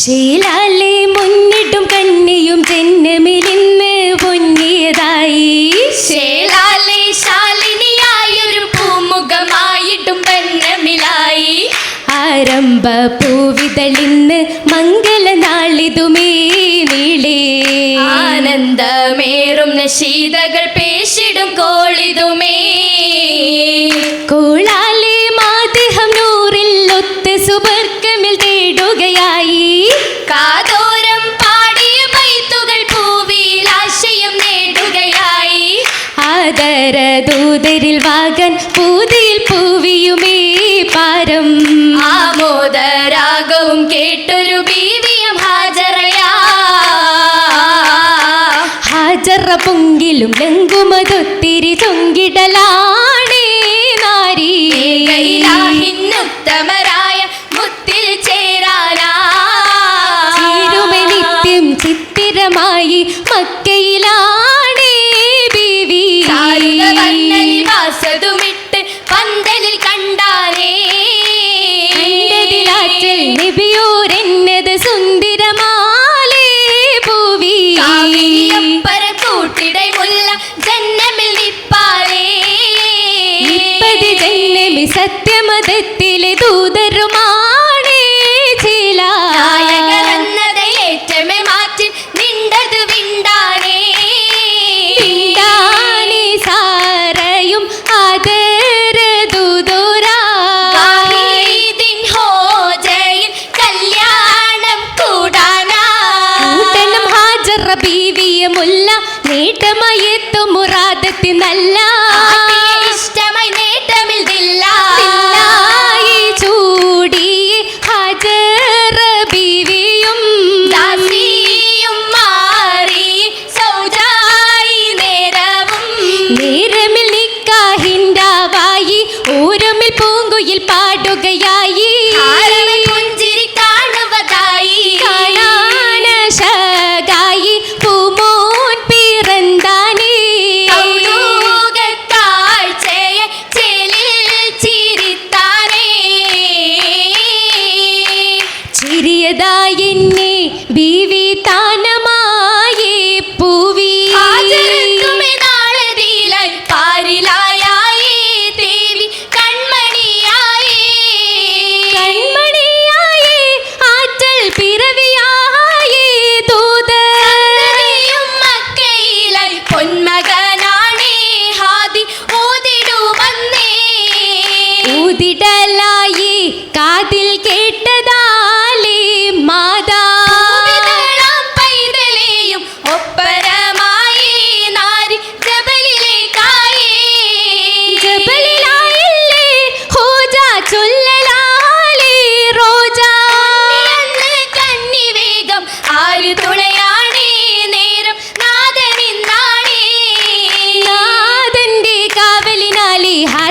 ശീലാലെ മുന്നിട്ടും കന്നിയും ജന്മമിലിന്ന് പൊന്നിയതായി. ശേലാലെ ശാലിനിയായൊരു പൂമുഖമായിട്ടും ബന്ധമിലായി ആരംഭ പൂവിതളിന്ന് മംഗളനാളിതുമേ നീളേ. ആനന്ദമേറും ശീതകൾ പേശിടും കോളിതുമേ. കോളാ ലംഘുമതൊത്തിരി തൊങ്കിടലാ. മുല്ല നേട്ടമയെത്തും മുറാദത്തിനല്ല.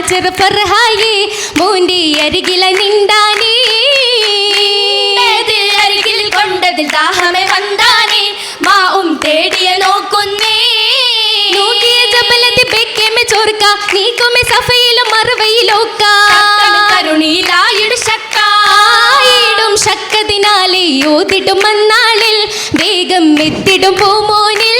ഹാജർ ഫർഹായി മൂണ്ടി അരികില നിണ്ടാനേ. അരികിൽ കൊണ്ടതിൽ ദാഹമേ വന്താനേ. മാവും തേടിയ നോക്കുന്നേ. നോക്കിയ ജബലതി ബെക്കേമെ ചോർക്ക നീക്കുമെ സഫയിലും മറവയിലോക്ക കരുണിയിലായിടും ശക്ക ആയിടും ശക്കതിനാലേ ഓതിടും മന്നാളിൽ വേഗം എത്തിടും പൂമോനിൽ.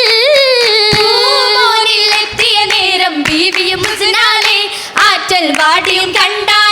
பாட்டியும் கண்டா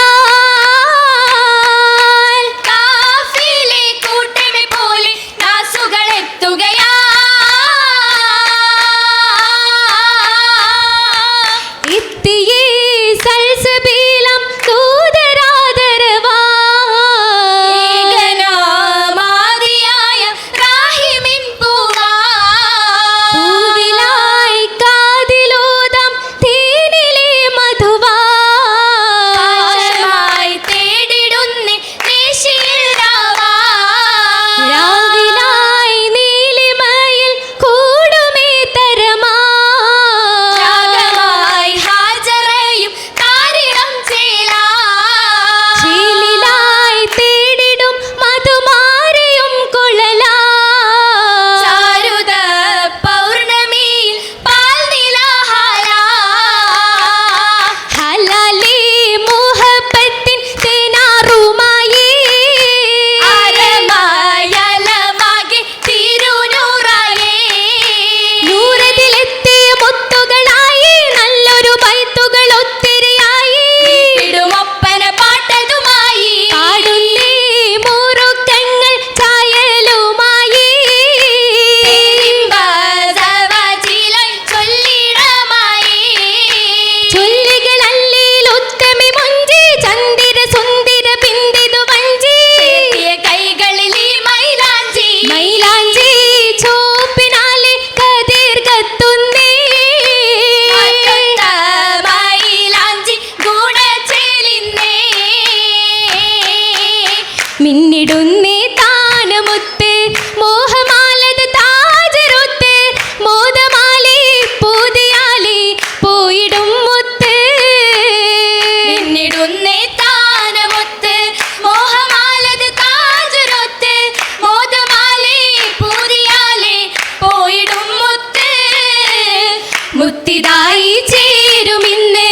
Oh. ഒന്നായി ചേരുമിന്നേ.